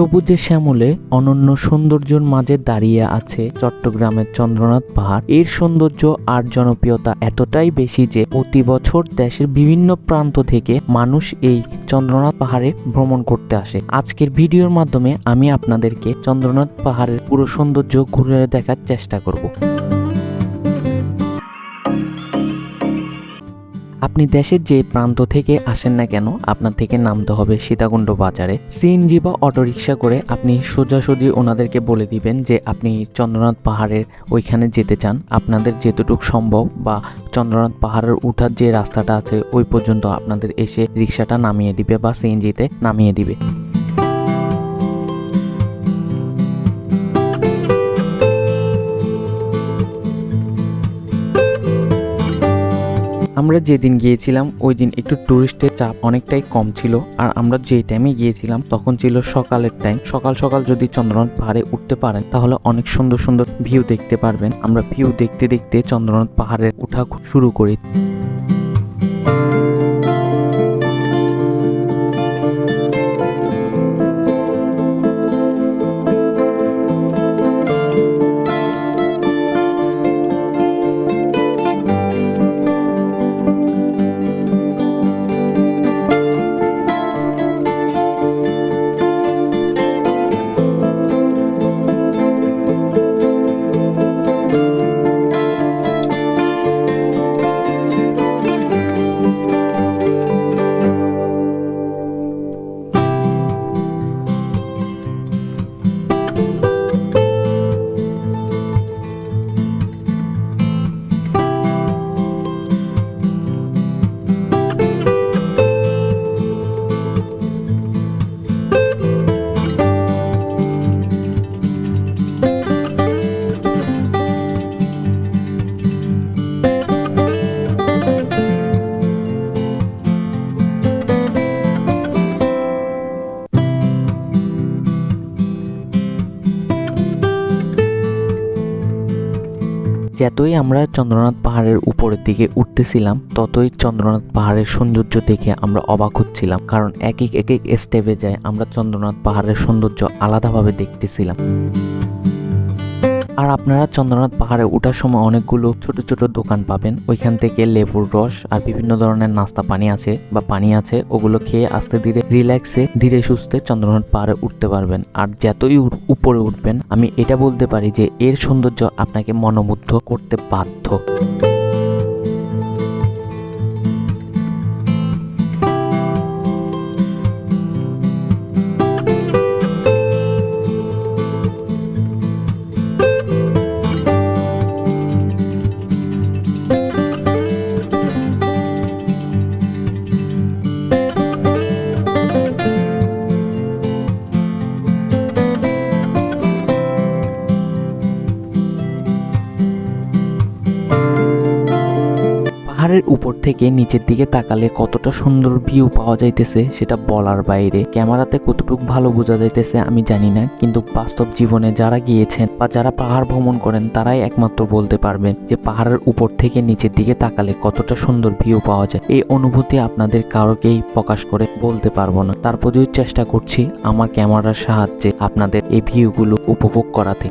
সবুজে শ্যামলে অনন্য সৌন্দর্যের মাঝে দাঁড়িয়ে আছে চট্টগ্রামের চন্দ্রনাথ পাহাড়। এর সৌন্দর্য আর জনপ্রিয়তা এতটাই বেশি যে প্রতি বছর দেশের বিভিন্ন প্রান্ত থেকে মানুষ এই চন্দ্রনাথ পাহাড়ে ভ্রমণ করতে আসে। আজকের ভিডিওর মাধ্যমে আমি আপনাদেরকে চন্দ্রনাথ পাহাড়ের পুরো সৌন্দর্য ঘুরে দেখার চেষ্টা করব। আপনি দেশের যে প্রান্ত থেকে আসেন না কেন, আপনার থেকে নামতে হবে সীতাকুণ্ড বাজারে। সিএনজি বা অটোরিকশা করে আপনি সোজাসুজি ওনাদেরকে বলে দিবেন যে আপনি চন্দ্রনাথ পাহাড়ের ওইখানে যেতে চান। আপনাদের যেতটুকু সম্ভব বা চন্দ্রনাথ পাহাড়ের উঠার যে রাস্তাটা আছে, ওই পর্যন্ত আপনাদের এসে রিক্সাটা নামিয়ে দিবে বা সিএনজিতে নামিয়ে দিবে। আমরা যেদিন গিয়েছিলাম, ওই দিন একটু টুরিস্টের চাপ অনেকটাই কম ছিল। আর আমরা যে টাইমে গিয়েছিলাম, তখন ছিল সকালের টাইম সকাল সকাল যদি চন্দ্রনাথ পাহাড়ে উঠতে পারেন, তাহলে অনেক সুন্দর সুন্দর ভিউ দেখতে পারবেন। আমরা ভিউ দেখতে দেখতে চন্দ্রনাথ পাহাড়ের উঠা শুরু করি। যতই আমরা চন্দ্রনাথ পাহাড়ের উপরের দিকে উঠতেছিলাম, ততই চন্দ্রনাথ পাহাড়ের সৌন্দর্য দেখে আমরা অবাক হচ্ছিলাম। কারণ এক এক স্টেপে যায় আমরা চন্দ্রনাথ পাহাড়ের সৌন্দর্য আলাদাভাবে দেখতেছিলাম। আর আপনারা চন্দ্রনাথ পাহাড়ে ওঠার সময় অনেকগুলো ছোট ছোট দোকান পাবেন। ওইখান থেকে লেবুর রস আর বিভিন্ন ধরনের নাস্তা পানি আছে বা পানি আছে, ওগুলো খেয়ে আস্তে ধীরে রিল্যাক্সে ধীরে সুস্থে চন্দ্রনাথ পাহাড়ে উঠতে পারবেন। আর যতই উপরে উঠবেন, আমি এটা বলতে পারি যে এর সৌন্দর্য আপনাকে মনোমুগ্ধ করতে বাধ্য। পাহাড়ের উপর থেকে নিচের দিকে তাকালে কতটা সুন্দর ভিউ পাওয়া যাইতেছে সেটা বলার বাইরে। ক্যামেরাতে কতটুকু ভালো বোঝা যাইতেছে আমি জানি না, কিন্তু বাস্তব জীবনে যারা গিয়েছেন বা যারা পাহাড় ভ্রমণ করেন, তারাই একমাত্র বলতে পারবেন যে পাহাড়ের উপর থেকে নিচের দিকে তাকালে কতটা সুন্দর ভিউ পাওয়া যায়। এই অনুভূতি আপনাদের কারোকেই প্রকাশ করে বলতে পারব না। তারপরেও চেষ্টা করছি আমার ক্যামেরার সাহায্যে আপনাদের এই ভিউগুলো উপভোগ করাতে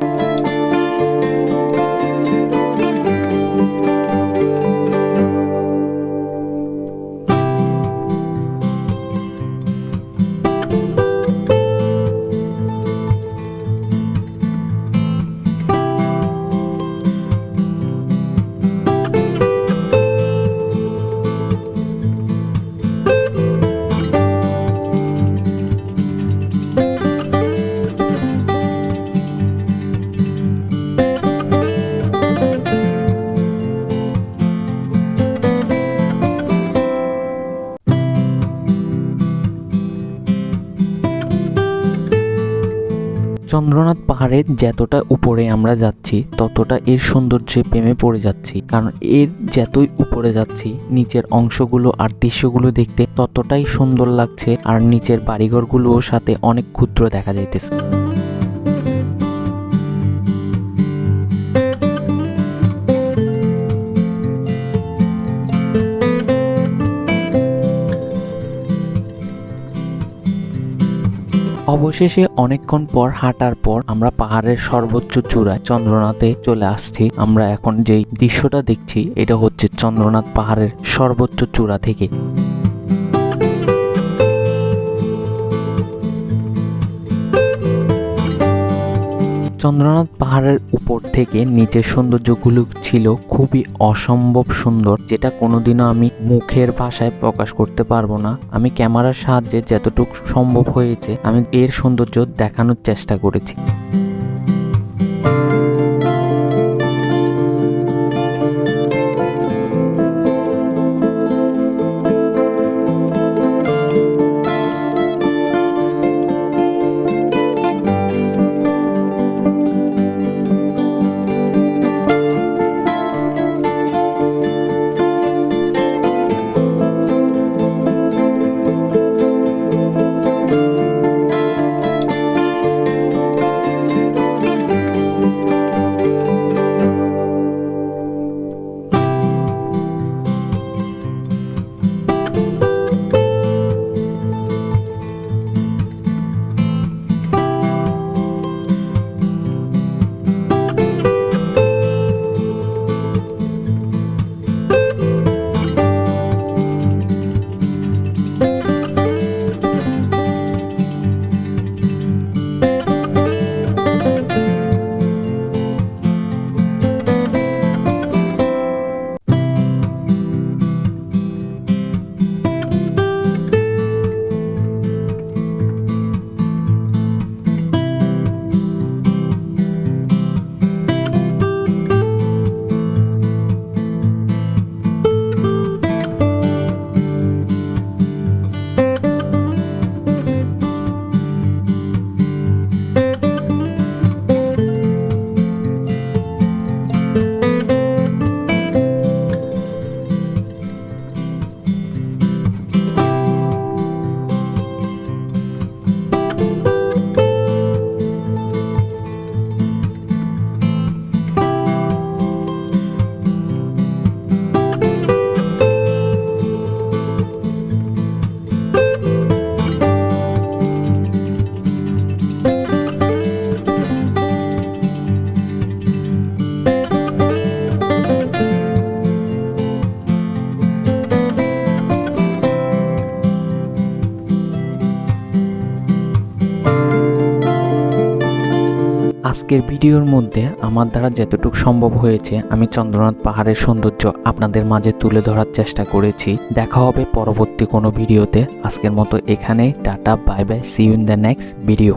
চন্দ্রনাথ পাহাড়ের যতটা উপরে আমরা যাচ্ছি, ততটা এর সৌন্দর্যে প্রেমে পড়ে যাচ্ছি। কারণ এর যতই উপরে যাচ্ছি, নিচের অংশগুলো আর দৃশ্যগুলো দেখতে ততটাই সুন্দর লাগছে আর নিচের বাড়িঘরগুলোর সাথে অনেক ক্ষুদ্র দেখা যাইতেছে। অবশেষে অনেকক্ষণ পর, হাঁটার পর আমরা পাহাড়ের সর্বোচ্চ চূড়ায় চন্দ্রনাথে চলে আসছি। আমরা এখন যেই দৃশ্যটা দেখছি, এটা হচ্ছে চন্দ্রনাথ পাহাড়ের সর্বোচ্চ চূড়া থেকে। চন্দ্রনাথ পাহাড়ের উপর থেকে নিচের সৌন্দর্যগুলো ছিল খুবই অসম্ভব সুন্দর, যেটা কোনোদিনও আমি মুখের ভাষায় প্রকাশ করতে পারব না। আমি ক্যামেরার সাহায্যে যতটুকু সম্ভব হয়েছে, আমি এর সৌন্দর্য দেখানোর চেষ্টা করেছি। আজকের ভিডিওর মধ্যে আমার দ্বারা যতটুকু সম্ভব হয়েছে, আমি চন্দ্রনাথ পাহাড়ের সৌন্দর্য আপনাদের মাঝে তুলে ধরার চেষ্টা করেছি। দেখা হবে পরবর্তী কোনো ভিডিওতে। আজকের মতো এখানে tata, bye bye see you in the next video